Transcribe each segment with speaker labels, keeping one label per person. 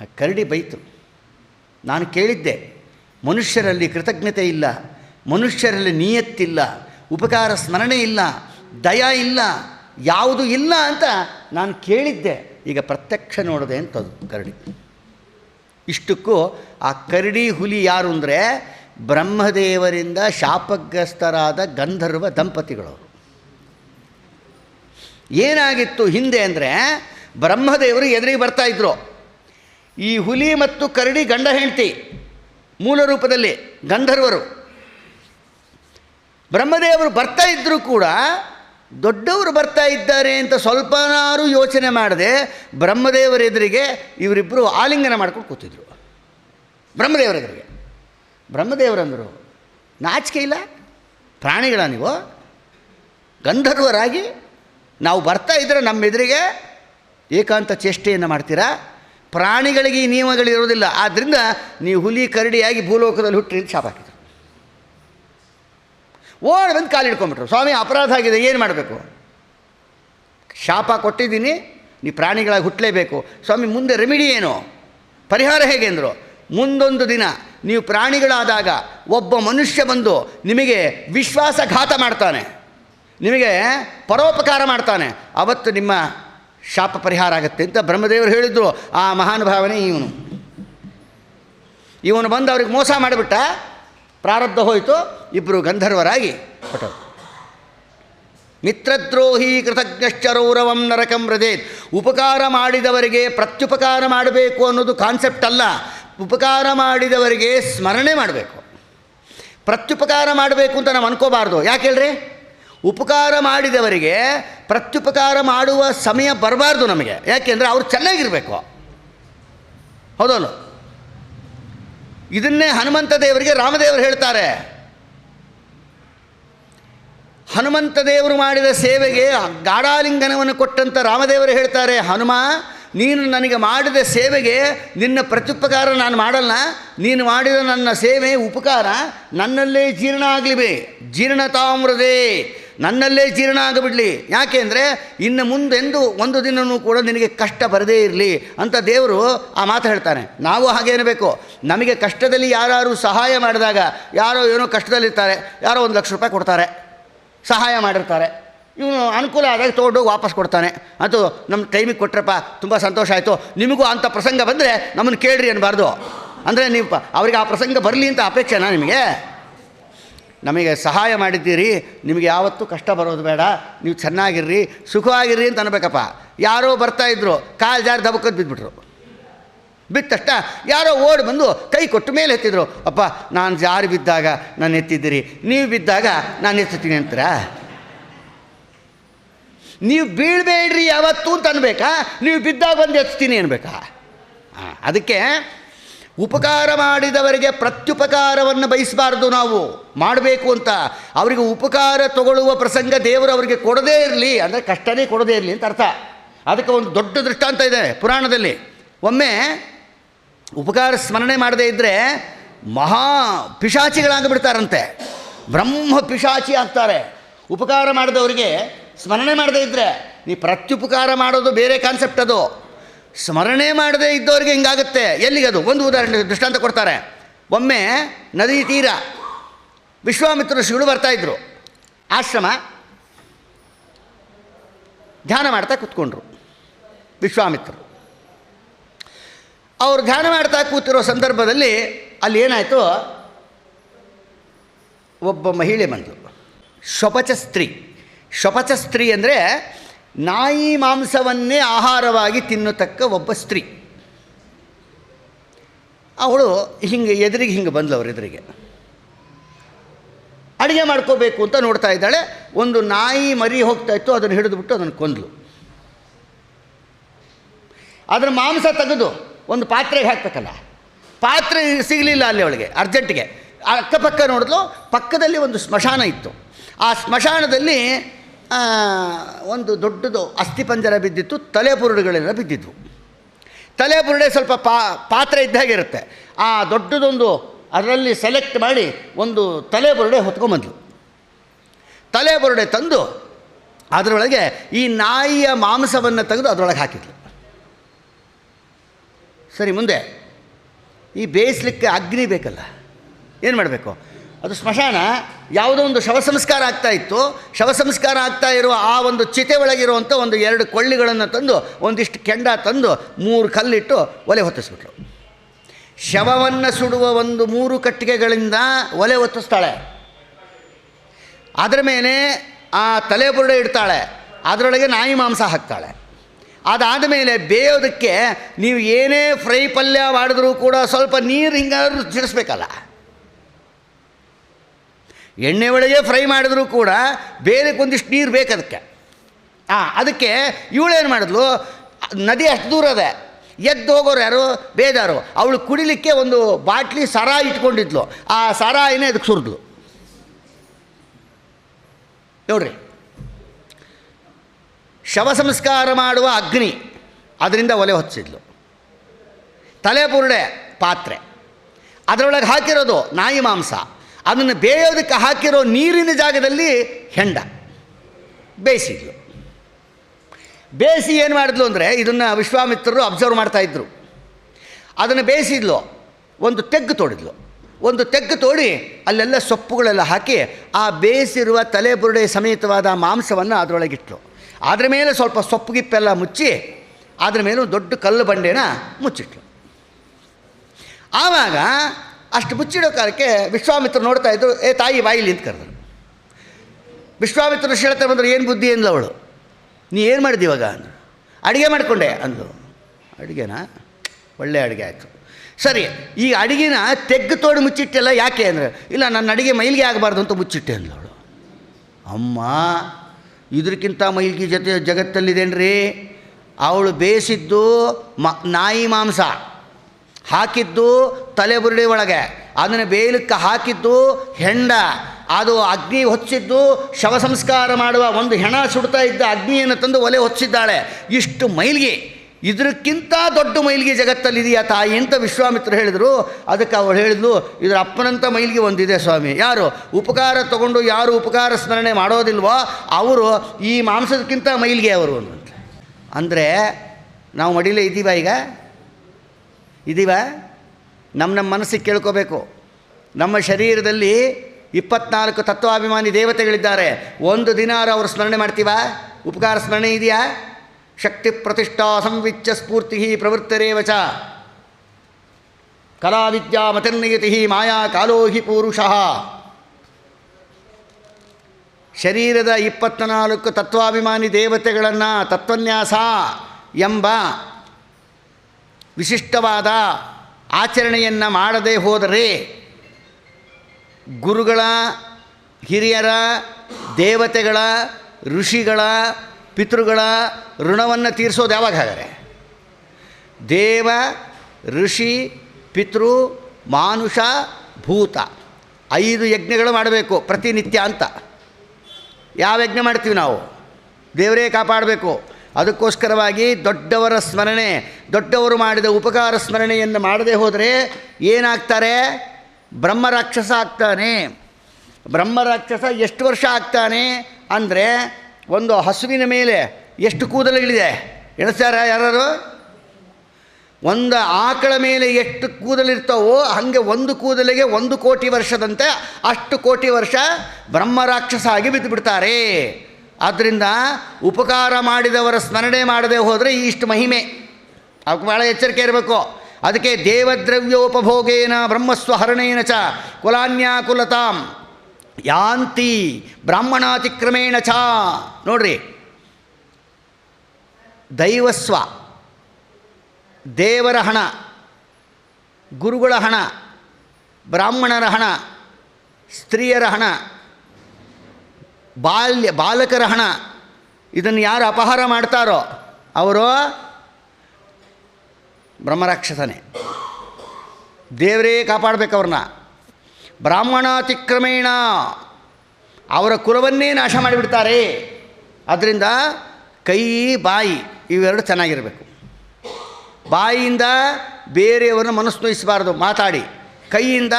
Speaker 1: ಆ ಕರಡಿ ಬೈತು. ನಾನು ಕೇಳಿದ್ದೆ, ಮನುಷ್ಯರಲ್ಲಿ ಕೃತಜ್ಞತೆ ಇಲ್ಲ, ಮನುಷ್ಯರಲ್ಲಿ ನಿಯತ್ತಿಲ್ಲ, ಉಪಕಾರ ಸ್ಮರಣೆ ಇಲ್ಲ, ದಯ ಇಲ್ಲ, ಯಾವುದು ಇಲ್ಲ ಅಂತ ನಾನು ಕೇಳಿದ್ದೆ. ಈಗ ಪ್ರತ್ಯಕ್ಷ ನೋಡಿದೆ ಅಂತದು ಕರಡಿ? ಇಷ್ಟಕ್ಕೂ ಆ ಕರಡಿ ಹುಲಿ ಯಾರು ಅಂದರೆ ಬ್ರಹ್ಮದೇವರಿಂದ ಶಾಪಗ್ರಸ್ತರಾದ ಗಂಧರ್ವ ದಂಪತಿಗಳವರು ಏನಾಗಿತ್ತು ಹಿಂದೆ ಅಂದರೆ ಬ್ರಹ್ಮದೇವರು ಎದುರಿಗೆ ಬರ್ತಾ ಇದ್ರು. ಈ ಹುಲಿ ಮತ್ತು ಕರಡಿ ಗಂಡ ಹೆಂಡತಿ, ಮೂಲ ರೂಪದಲ್ಲಿ ಗಂಧರ್ವರು. ಬ್ರಹ್ಮದೇವರು ಬರ್ತಾ ಇದ್ದರೂ ಕೂಡ ದೊಡ್ಡವರು ಬರ್ತಾ ಇದ್ದಾರೆ ಅಂತ ಸ್ವಲ್ಪನಾರು ಯೋಚನೆ ಮಾಡದೆ ಬ್ರಹ್ಮದೇವರ ಎದುರಿಗೆ ಇವರಿಬ್ಬರು ಆಲಿಂಗನ ಮಾಡ್ಕೊಂಡು ಕೂತಿದ್ರು. ಬ್ರಹ್ಮದೇವರ ಎದುರಿಗೆ. ಬ್ರಹ್ಮದೇವರಂದರು, ನಾಚಿಕೆ ಇಲ್ಲ? ಪ್ರಾಣಿಗಳ ನೀವು? ಗಂಧರ್ವರಾಗಿ ನಾವು ಬರ್ತಾ ಇದ್ದರೆ ನಮ್ಮ ಎದುರಿಗೆ ಏಕಾಂತ ಚೇಷ್ಟೆಯನ್ನು ಮಾಡ್ತೀರಾ? ಪ್ರಾಣಿಗಳಿಗೆ ಈ ನಿಯಮಗಳು ಇರೋದಿಲ್ಲ ಆದ್ದರಿಂದ ನೀವು ಹುಲಿ, ಕರಡಿಯಾಗಿ ಭೂಲೋಕದಲ್ಲಿ ಹುಟ್ಟಿ ಶಾಪ ಹಾಕಿದ್ರು. ಓಡ್ ಬಂದು ಕಾಲು ಹಿಡ್ಕೊಂಬಿಟ್ರು ಸ್ವಾಮಿ, ಅಪರಾಧ ಆಗಿದೆ, ಏನು ಮಾಡಬೇಕು? ಶಾಪ ಕೊಟ್ಟಿದ್ದೀನಿ, ನೀವು ಪ್ರಾಣಿಗಳಾಗಿ ಹುಟ್ಟಲೇಬೇಕು ಸ್ವಾಮಿ, ಮುಂದೆ ರೆಮಿಡಿ ಏನು? ಪರಿಹಾರ ಹೇಗೆ ಅಂದರು? ಮುಂದೊಂದು ದಿನ ನೀವು ಪ್ರಾಣಿಗಳಾದಾಗ ಒಬ್ಬ ಮನುಷ್ಯ ಬಂದು ನಿಮಗೆ ವಿಶ್ವಾಸಘಾತ ಮಾಡ್ತಾನೆ. ನಿಮಗೆ ಪರೋಪಕಾರ ಮಾಡ್ತಾನೆ. ಅವತ್ತು ನಿಮ್ಮ ಶಾಪ ಪರಿಹಾರ ಆಗುತ್ತೆ ಅಂತ ಬ್ರಹ್ಮದೇವರು ಹೇಳಿದ್ರು. ಆ ಮಹಾನುಭಾವನೆ ಇವನು. ಇವನು ಬಂದು ಅವ್ರಿಗೆ ಮೋಸ ಮಾಡಿಬಿಟ್ಟ. ಪ್ರಾರಬ್ಧ ಹೋಯಿತು. ಇಬ್ಬರು ಗಂಧರ್ವರಾಗಿ ಹೊಟ್ಟರು ಮಿತ್ರದ್ರೋಹಿ ಕೃತಜ್ಞಶ್ಚರೌರವಂ ನರಕಂ ಹೃದೇತ್. ಉಪಕಾರ ಮಾಡಿದವರಿಗೆ ಪ್ರತ್ಯುಪಕಾರ ಮಾಡಬೇಕು ಅನ್ನೋದು ಕಾನ್ಸೆಪ್ಟ್ ಅಲ್ಲ. ಉಪಕಾರ ಮಾಡಿದವರಿಗೆ ಸ್ಮರಣೆ ಮಾಡಬೇಕು. ಪ್ರತ್ಯುಪಕಾರ ಮಾಡಬೇಕು ಅಂತ ನಾವು ಅನ್ಕೋಬಾರ್ದು. ಯಾಕೆ ಹೇಳ್ರಿ? ಉಪಕಾರ ಮಾಡಿದವರಿಗೆ ಪ್ರತ್ಯುಪಕಾರ ಮಾಡುವ ಸಮಯ ಬರಬಾರ್ದು ನಮಗೆ. ಯಾಕೆಂದರೆ ಅವ್ರು ಚೆನ್ನಾಗಿರಬೇಕು. ಹೌದಲ್ಲ? ಇದನ್ನೇ ಹನುಮಂತ ದೇವರಿಗೆ ರಾಮದೇವರು ಹೇಳ್ತಾರೆ. ಹನುಮಂತ ದೇವರು ಮಾಡಿದ ಸೇವೆಗೆ ಗಾಢಾಲಿಂಗನವನ್ನು ಕೊಟ್ಟಂಥ ರಾಮದೇವರು ಹೇಳ್ತಾರೆ, ಹನುಮ, ನೀನು ನನಗೆ ಮಾಡಿದ ಸೇವೆಗೆ ನಿನ್ನ ಪ್ರತ್ಯುಪಕಾರ ನಾನು ಮಾಡಲ್ಲ. ನೀನು ಮಾಡಿದ ನನ್ನ ಸೇವೆ ಉಪಕಾರ. ನನ್ನಲ್ಲೇ ಜೀರ್ಣ ಆಗಲಿವೆ ಜೀರ್ಣತಾಮ್ರದೇ ನನ್ನಲ್ಲೇ ಜೀರ್ಣ ಆಗಿಬಿಡಲಿ. ಯಾಕೆಂದರೆ ಇನ್ನು ಮುಂದೆಂದು ಒಂದು ದಿನವೂ ಕೂಡ ನಿನಗೆ ಕಷ್ಟ ಬರದೇ ಇರಲಿ ಅಂತ ದೇವರು ಆ ಮಾತು ಹೇಳ್ತಾನೆ. ನಾವು ಹಾಗೇನಬೇಕು ನಮಗೆ ಕಷ್ಟದಲ್ಲಿ ಯಾರು ಸಹಾಯ ಮಾಡಿದಾಗ ಯಾರೋ ಏನೋ ಕಷ್ಟದಲ್ಲಿರ್ತಾರೆ, ಯಾರೋ ಒಂದು ಲಕ್ಷ ರೂಪಾಯಿ ಕೊಡ್ತಾರೆ, ಸಹಾಯ ಮಾಡಿರ್ತಾರೆ. ಇವನು ಅನುಕೂಲ ಆದಾಗ ತೊಗೊಂಡೋಗಿ ವಾಪಸ್ ಕೊಡ್ತಾನೆ. ಅದು ನಮ್ಮ ಟೈಮಿಗೆ ಕೊಟ್ರಪ್ಪ, ತುಂಬ ಸಂತೋಷ ಆಯಿತು. ನಿಮಗೂ ಅಂಥ ಪ್ರಸಂಗ ಬಂದರೆ ನಮ್ಮನ್ನು ಕೇಳ್ರಿ ಅನ್ನಬಾರ್ದು ಅಂದರೆ ನೀವು ಅವರಿಗೆ ಆ ಪ್ರಸಂಗ ಬರಲಿ ಅಂತ ಅಪೇಕ್ಷೆನಾ ನಿಮಗೆ? ನಮಗೆ ಸಹಾಯ ಮಾಡಿದ್ದೀರಿ. ನಿಮಗೆ ಯಾವತ್ತೂ ಕಷ್ಟ ಬರೋದು ಬೇಡ. ನೀವು ಚೆನ್ನಾಗಿರ್ರಿ, ಸುಖವಾಗಿರ್ರಿ ಅಂತ ಅನ್ಬೇಕಪ್ಪ. ಯಾರೋ ಬರ್ತಾಯಿದ್ರು ಕಾಲು ಜಾರಿ ದಬಕ್ಕದ್ದು ಬಿದ್ದುಬಿಟ್ರು ಬಿದ್ದ ತಕ್ಷಣ ಯಾರೋ ಓಡಿ ಬಂದು ಕೈ ಕೊಟ್ಟು ಮೇಲೆ ಎತ್ತಿದ್ರು. ಅಪ್ಪ, ನಾನು ಜಾರಿ ಬಿದ್ದಾಗ ನಾನು ಎತ್ತಿದ್ದೀರಿ. ನೀವು ಬಿದ್ದಾಗ ನಾನು ಎತ್ತೀನಿ ಅಂತೀರ? ನೀವು ಬೀಳಬೇಡ್ರಿ ಯಾವತ್ತು ಅಂತ ಅನ್ಬೇಕಾ? ನೀವು ಬಿದ್ದಾಗ ಬಂದು ಎತ್ತೀನಿ ಅನ್ಬೇಕಾ? ಅದಕ್ಕೆ ಉಪಕಾರ ಮಾಡಿದವರಿಗೆ ಪ್ರತ್ಯುಪಕಾರವನ್ನು ಬಯಸಬಾರ್ದು ನಾವು. ಮಾಡಬೇಕು ಅಂತ. ಅವರಿಗೆ ಉಪಕಾರ ತಗೊಳ್ಳುವ ಪ್ರಸಂಗ ದೇವರು ಅವರಿಗೆ ಕೊಡದೇ ಇರಲಿ ಅಂದರೆ ಕಷ್ಟನೇ ಕೊಡದೇ ಇರಲಿ ಅಂತ ಅರ್ಥ. ಅದಕ್ಕೆ ಒಂದು ದೊಡ್ಡ ದೃಷ್ಟಾಂತ ಇದೆ ಪುರಾಣದಲ್ಲಿ. ಒಮ್ಮೆ ಉಪಕಾರ ಸ್ಮರಣೆ ಮಾಡದೇ ಇದ್ದರೆ ಮಹಾ ಪಿಶಾಚಿಗಳಾಗಿಬಿಡ್ತಾರಂತೆ. ಬ್ರಹ್ಮ ಪಿಶಾಚಿ ಆಗ್ತಾರೆ. ಉಪಕಾರ ಮಾಡಿದವರಿಗೆ ಸ್ಮರಣೆ ಮಾಡದೇ ಇದ್ದರೆ ನೀ ಪ್ರತ್ಯುಪಕಾರ ಮಾಡೋದು ಬೇರೆ ಕಾನ್ಸೆಪ್ಟ್ ಅದು. ಸ್ಮರಣೆ ಮಾಡದೇ ಇದ್ದವ್ರಿಗೆ ಹಿಂಗಾಗುತ್ತೆ. ಎಲ್ಲಿಗೆ ಅದು? ಒಂದು ಉದಾಹರಣೆ ದೃಷ್ಟಾಂತ ಕೊಡ್ತಾರೆ. ಒಮ್ಮೆ ನದಿ ತೀರ ವಿಶ್ವಾಮಿತ್ರ ಋಷಿಗಳು ಬರ್ತಾಯಿದ್ರು ಆಶ್ರಮ. ಧ್ಯಾನ ಮಾಡ್ತಾ ಕೂತ್ಕೊಂಡ್ರು ವಿಶ್ವಾಮಿತ್ರ. ಅವರು ಧ್ಯಾನ ಮಾಡ್ತಾ ಕೂತಿರೋ ಸಂದರ್ಭದಲ್ಲಿ ಅಲ್ಲಿ ಏನಾಯಿತು? ಒಬ್ಬ ಮಹಿಳೆ ಬಂದಳು ಶ್ವಪಚ ಸ್ತ್ರೀ ಶ್ವಪಚ ಸ್ತ್ರೀ ಅಂದರೆ ನಾಯಿ ಮಾಂಸವನ್ನೇ ಆಹಾರವಾಗಿ ತಿನ್ನತಕ್ಕ ಒಬ್ಬ ಸ್ತ್ರೀ. ಅವಳು ಹಿಂಗೆ ಎದುರಿಗೆ ಹಿಂಗೆ ಬಂದ್ಲು ಅವ್ರ ಎದುರಿಗೆ. ಅಡುಗೆ ಮಾಡ್ಕೋಬೇಕು ಅಂತ ನೋಡ್ತಾ ಇದ್ದಾಳೆ. ಒಂದು ನಾಯಿ ಮರಿ ಹೋಗ್ತಾ ಇತ್ತು, ಅದನ್ನು ಹಿಡಿದುಬಿಟ್ಟು ಅದನ್ನು ಕೊಂದ್ಲು. ಅದರ ಮಾಂಸ ತೆಗೆದು ಒಂದು ಪಾತ್ರೆಗೆ ಹಾಕ್ಬೇಕಲ್ಲ. ಪಾತ್ರೆ ಸಿಗಲಿಲ್ಲ ಅಲ್ಲಿ ಅವಳಿಗೆ, ಅರ್ಜೆಂಟಿಗೆ. ಅಕ್ಕಪಕ್ಕ ನೋಡಿದ್ಲು, ಪಕ್ಕದಲ್ಲಿ ಒಂದು ಸ್ಮಶಾನ ಇತ್ತು. ಆ ಸ್ಮಶಾನದಲ್ಲಿ ಒಂದು ದೊಡ್ಡದು ಅಸ್ಥಿಪಂಜರ ಬಿದ್ದಿತ್ತು ತಲೆಬುರುಡುಗಳೆಲ್ಲ ಬಿದ್ದಿದ್ವು. ತಲೆಬುರುಡೆ ಸ್ವಲ್ಪ ಪಾ, ಪಾತ್ರೆ ಇದ್ದಾಗಿರುತ್ತೆ ಆ ದೊಡ್ಡದೊಂದು ಅದರಲ್ಲಿ ಸೆಲೆಕ್ಟ್ ಮಾಡಿ ಒಂದು ತಲೆಬುರುಡೆ ಹೊತ್ಕೊಂಬಂದ್ಲು. ತಲೆಬುರುಡೆ ತಂದು ಅದರೊಳಗೆ ಈ ನಾಯಿಯ ಮಾಂಸವನ್ನು ತೆಗೆದು ಅದರೊಳಗೆ ಹಾಕಿದ್ಲು. ಸರಿ, ಮುಂದೆ ಈ ಬೇಯಿಸ್ಲಿಕ್ಕೆ ಅಗ್ನಿ ಬೇಕಲ್ಲ, ಏನು ಮಾಡಬೇಕು? ಅದು ಸ್ಮಶಾನ. ಯಾವುದೋ ಒಂದು ಶವ ಸಂಸ್ಕಾರ ಆಗ್ತಾ ಇತ್ತು. ಶವ ಸಂಸ್ಕಾರ ಆಗ್ತಾ ಇರುವ ಆ ಒಂದು ಚಿತೆ ಒಳಗಿರುವಂಥ ಒಂದು ಎರಡು ಕೊಳ್ಳಿಗಳನ್ನು ತಂದು, ಒಂದಿಷ್ಟು ಕೆಂಡ ತಂದು, ಮೂರು ಕಲ್ಲಿಟ್ಟು ಒಲೆ ಹೊತ್ತಿಸ್ಬಿಟ್ರು. ಶವವನ್ನು ಸುಡುವ ಒಂದು ಮೂರು ಕಟ್ಟಿಗೆಗಳಿಂದ ಒಲೆ ಹೊತ್ತಿಸ್ತಾಳೆ ಅದರ ಮೇಲೆ ಆ ತಲೆ ಬುರುಡೆ ಇಡ್ತಾಳೆ. ಅದರೊಳಗೆ ನಾಯಿ ಮಾಂಸ ಹಾಕ್ತಾಳೆ. ಅದಾದ ಮೇಲೆ ಬೇಯೋದಕ್ಕೆ ನೀವು ಏನೇ ಫ್ರೈ ಪಲ್ಯ ಮಾಡಿದ್ರೂ ಕೂಡ ಸ್ವಲ್ಪ ನೀರು ಹಿಂಗಾದ್ರೂ ಸಿಡಿಸ್ಬೇಕಲ್ಲ ಎಣ್ಣೆ ಒಳಗೆ ಫ್ರೈ ಮಾಡಿದ್ರೂ ಕೂಡ ಬೇರೆ ಒಂದಿಷ್ಟು ನೀರು ಬೇಕು ಅದಕ್ಕೆ. ಹಾಂ ಅದಕ್ಕೆ ಇವಳೇನು ಮಾಡಿದ್ಲು? ನದಿ ಅಷ್ಟು ದೂರ ಅದೆ. ಎದ್ದು ಹೋಗೋರು ಯಾರು? ಬೇದಾರು ಅವಳು ಕುಡಿಲಿಕ್ಕೆ ಒಂದು ಬಾಟ್ಲಿ ಸರ ಇಟ್ಕೊಂಡಿದ್ಲು. ಆ ಸರಾಯಿನೇ ಅದಕ್ಕೆ ಸುರಿದ್ಲು. ನೋಡ್ರಿ. ಶವ ಸಂಸ್ಕಾರ ಮಾಡುವ ಅಗ್ನಿ ಅದರಿಂದ ಒಲೆ ಹೊತ್ತಿಸಿದ್ಲು ತಲೆ ಬುರುಡೆ ಪಾತ್ರೆ. ಅದರೊಳಗೆ ಹಾಕಿರೋದು ನಾಯಿ ಮಾಂಸ. ಅದನ್ನು ಬೇಯೋದಕ್ಕೆ ಹಾಕಿರೋ ನೀರಿನ ಜಾಗದಲ್ಲಿ ಹೆಂಡ. ಬೇಯಿಸಿದ್ಲು. ಬೇಯಿಸಿ ಏನು ಮಾಡಿದ್ಲು ಅಂದರೆ ಇದನ್ನು ವಿಶ್ವಾಮಿತ್ರರು ಅಬ್ಸರ್ವ್ ಮಾಡ್ತಾಯಿದ್ರು ಅದನ್ನು ಬೇಯಿಸಿದ್ಲು. ಒಂದು ತೆಗ್ಗು ತೋಡಿದ್ಲು. ಒಂದು ತೆಗ್ಗು ತೋಡಿ ಅಲ್ಲೆಲ್ಲ ಸೊಪ್ಪುಗಳೆಲ್ಲ ಹಾಕಿ ಆ ಬೇಯಿಸಿರುವ ತಲೆ ಬುರುಡೆ ಸಮೇತವಾದ ಮಾಂಸವನ್ನು ಅದರೊಳಗಿಟ್ಲು. ಅದರ ಮೇಲೆ ಸ್ವಲ್ಪ ಸೊಪ್ಪು ಗಿಪ್ಪೆಲ್ಲ ಮುಚ್ಚಿ ಅದರ ಮೇಲೆ ದೊಡ್ಡ ಕಲ್ಲು ಬಂಡೆನ ಮುಚ್ಚಿಟ್ಲು. ಆವಾಗ ಅಷ್ಟು ಮುಚ್ಚಿಡೋ ಕಾಲಕ್ಕೆ ವಿಶ್ವಾಮಿತ್ರ ನೋಡ್ತಾ ಇದ್ದರು ಏ ತಾಯಿ ಬಾಯಿಲಿ ಅಂತ ಕರೆದ್ರು. ವಿಶ್ವಾಮಿತ್ರ ಹೇಳ್ತಾ ಬಂದರು, ಏನು ಬುದ್ಧಿ? ಅಂದ್ಲು ಅವಳು. ನೀ ಏನು ಮಾಡಿದೆ ಇವಾಗ? ಅಂದರು ಅಡುಗೆ ಮಾಡಿಕೊಂಡೆ ಅಂದು ಅಡುಗೆನಾ? ಒಳ್ಳೆ ಅಡುಗೆ ಆಯಿತು. ಸರಿ, ಈ ಅಡುಗೆನ ತೆಗ್ಗು ತೋಡು ಮುಚ್ಚಿಟ್ಟೆಲ್ಲ ಯಾಕೆ? ಅಂದರೆ, ಇಲ್ಲ, ನನ್ನ ಅಡುಗೆ ಮೈಲಿಗೆ ಆಗಬಾರ್ದು ಅಂತ ಮುಚ್ಚಿಟ್ಟೆ ಅವಳು. ಅಮ್ಮ ಇದಕ್ಕಿಂತ ಮೈಲಿಗೆ ಜೊತೆ ಜಗತ್ತಲ್ಲಿದೇನ್ರಿ ಅವಳು ಬೇಯಿಸಿದ್ದು ಮ, ನಾಯಿ ಮಾಂಸ. ಹಾಕಿದ್ದು ತಲೆಬುರುಡಿ ಒಳಗೆ. ಅದನ್ನು ಬೇಲಕ್ಕೆ ಹಾಕಿದ್ದು ಹೆಂಡ. ಅದು ಅಗ್ನಿ ಹೊಚ್ಚಿದ್ದು ಶವ ಸಂಸ್ಕಾರ ಮಾಡುವ ಒಂದು ಹೆಣ ಸುಡ್ತಾ ಇದ್ದ ಅಗ್ನಿಯನ್ನು ತಂದು ಒಲೆ ಹೊಚ್ಚಿದ್ದಾಳೆ ಇಷ್ಟು ಮೈಲಿಗೆ. ಇದಕ್ಕಿಂತ ದೊಡ್ಡ ಮೈಲಿಗೆ ಜಗತ್ತಲ್ಲಿದೆಯಾ ತಾಯಿ ಅಂತ ವಿಶ್ವಾಮಿತ್ರ ಹೇಳಿದರು. ಅದಕ್ಕೆ ಅವಳು ಹೇಳಿದ್ಲು, ಇದರ ಅಪ್ಪನಂಥ ಮೈಲಿಗೆ ಒಂದಿದೆ ಸ್ವಾಮಿ. ಯಾರು? ಉಪಕಾರ ತಗೊಂಡು ಯಾರು ಉಪಕಾರ ಸ್ಮರಣೆ ಮಾಡೋದಿಲ್ವೋ ಅವರು ಈ ಮಾಂಸದಕ್ಕಿಂತ ಮೈಲಿಗೆ ಅವರು ಅಂದರೆ ನಾವು ಮಡಿಲೇ ಇದ್ದೀವ ಈಗ? ಇದೀವ ನಮ್ಮ ನಮ್ಮ ಮನಸ್ಸಿಗೆ ಕೇಳ್ಕೋಬೇಕು. ನಮ್ಮ ಶರೀರದಲ್ಲಿ ಇಪ್ಪತ್ನಾಲ್ಕು ತತ್ವಾಭಿಮಾನಿ ದೇವತೆಗಳಿದ್ದಾರೆ. ಒಂದು ದಿನ ಅವರು ಸ್ಮರಣೆ ಮಾಡ್ತೀವ? ಉಪಕಾರ ಸ್ಮರಣೆ ಇದೆಯಾ? ಶಕ್ತಿ ಪ್ರತಿಷ್ಠಾ ಸಂವಿಚ್ಚ ಸ್ಫೂರ್ತಿ ಪ್ರವೃತ್ತರೇವಚ ಕಲಾವಿದ್ಯಾ ಮತಿರ್ನಿಯತಿ ಮಾಯಾ ಕಾಲೋಹಿ ಪೂರುಷಃ. ಶರೀರದ ಇಪ್ಪತ್ನಾಲ್ಕು ತತ್ವಾಭಿಮಾನಿ ದೇವತೆಗಳನ್ನು ತತ್ವನ್ಯಾಸ ಎಂಬ ವಿಶಿಷ್ಟವಾದ ಆಚರಣೆಯನ್ನು ಮಾಡದೇ ಹೋದರೆ ಗುರುಗಳ, ಹಿರಿಯರ, ದೇವತೆಗಳ, ಋಷಿಗಳ, ಪಿತೃಗಳ ಋಣವನ್ನು ತೀರಿಸೋದು ಯಾವಾಗ ಹಾಗಾದರೆ? ದೇವ, ಋಷಿ, ಪಿತೃ, ಮಾನುಷ, ಭೂತ ಐದು ಯಜ್ಞಗಳು ಮಾಡಬೇಕು ಪ್ರತಿನಿತ್ಯ ಅಂತ. ಯಾವ ಯಜ್ಞ ಮಾಡ್ತೀವಿ ನಾವು? ದೇವರೇ ಕಾಪಾಡಬೇಕು. ಅದಕ್ಕೋಸ್ಕರವಾಗಿ ದೊಡ್ಡವರ ಸ್ಮರಣೆ, ದೊಡ್ಡವರು ಮಾಡಿದ ಉಪಕಾರ ಸ್ಮರಣೆಯನ್ನು ಮಾಡದೆ ಹೋದರೆ ಏನಾಗ್ತಾರೆ? ಬ್ರಹ್ಮರಾಕ್ಷಸ ಆಗ್ತಾನೆ. ಬ್ರಹ್ಮರಾಕ್ಷಸ ಎಷ್ಟು ವರ್ಷ ಆಗ್ತಾನೆ ಅಂದರೆ ಒಂದು ಹಸುವಿನ ಮೇಲೆ ಎಷ್ಟು ಕೂದಲುಗಳಿದೆ? ಎಣಿಸ್ತಾರ ಯಾರು ಒಂದು ಆಕಳ ಮೇಲೆ ಎಷ್ಟು ಕೂದಲಿರ್ತಾವೋ ಹಾಗೆ ಒಂದು ಕೂದಲಿಗೆ ಒಂದು ಕೋಟಿ ವರ್ಷದಂತೆ ಅಷ್ಟು ಕೋಟಿ ವರ್ಷ ಬ್ರಹ್ಮರಾಕ್ಷಸ ಆಗಿ ಬಿದ್ದು ಬಿಡ್ತಾರೆ ಆದ್ದರಿಂದ ಉಪಕಾರ ಮಾಡಿದವರ ಸ್ಮರಣೆ ಮಾಡದೆ ಹೋದರೆ ಇಷ್ಟು ಮಹಿಮೆ. ಅವಕ್ಕೆ ಭಾಳ ಎಚ್ಚರಿಕೆ ಇರಬೇಕು. ಅದಕ್ಕೆ ದೇವದ್ರವ್ಯೋಪಭೋಗೇನ ಬ್ರಹ್ಮಸ್ವಹರಣೇನ ಚ ಕುಲಾನ್ಯಾಕುಲತಾಂ ಯಾಂತಿ ಬ್ರಾಹ್ಮಣಾತಿಕ್ರಮೇಣ ಚ. ನೋಡ್ರಿ. ದೈವಸ್ವ, ದೇವರ ಹಣ, ಗುರುಗಳ ಹಣ, ಬ್ರಾಹ್ಮಣರ ಹಣ, ಸ್ತ್ರೀಯರ ಹಣ ಬಾಲ್ಯ, ಬಾಲಕರ ಹಣ. ಇದನ್ನು ಯಾರು ಅಪಹಾರ ಮಾಡ್ತಾರೋ ಅವರು ಬ್ರಹ್ಮರಾಕ್ಷಸನೇ. ದೇವರೇ ಕಾಪಾಡಬೇಕು ಅವ್ರನ್ನ ಬ್ರಾಹ್ಮಣಾತಿಕ್ರಮೇಣ ಅವರ ಕುಲವನ್ನೇ ನಾಶ ಮಾಡಿಬಿಡ್ತಾರೆ. ಅದರಿಂದ ಕೈ, ಬಾಯಿ ಇವೆರಡು ಚೆನ್ನಾಗಿರಬೇಕು. ಬಾಯಿಯಿಂದ ಬೇರೆಯವರನ್ನ ಮನಸ್ಸು ನೋಯಿಸಬಾರ್ದು. ಮಾತಾಡಿ. ಕೈಯಿಂದ